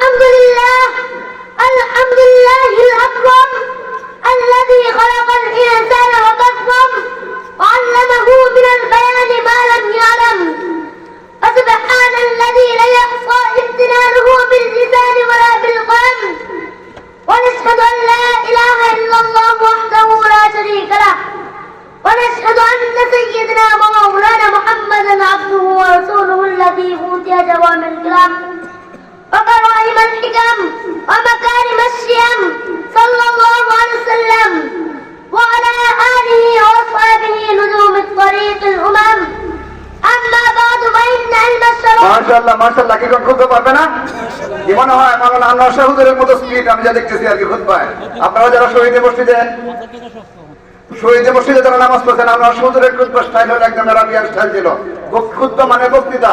الحمد لله الحمد لله الأكبر الذي خلق الإنسان وكرم وعلمه من البيان ما لم يعلم فسبحان الذي لا يحصى امتنانه باللسان ولا بالقلم ونشهد أن لا إله إلا الله وحده لا شريك له ونشهد أن سيدنا ومولانا محمدا عبده ورسوله الذي أوتي جوامع الكلام الكرم ومكارم الشيم صلى الله عليه وسلم وعلى آله وأصحابه نجوم الطريق الأمم أما بعد فإن علم الشرف ما شاء الله ما شاء الله كيف খুলতে পারবে না কি মনে হয় মাওলানা আনোয়ার শাহুদের মতো স্পিড আমি যা দেখতেছি আর কি খুতবায় আপনারা যারা শহীদে বসতে শহীদে মসজিদে যারা নামাজ পড়ছেন আমরা সমুদ্রের খুদ্ স্টাইল হলো একদম আরবিয়ান স্টাইল ছিল খুদ্ মানে বক্তৃতা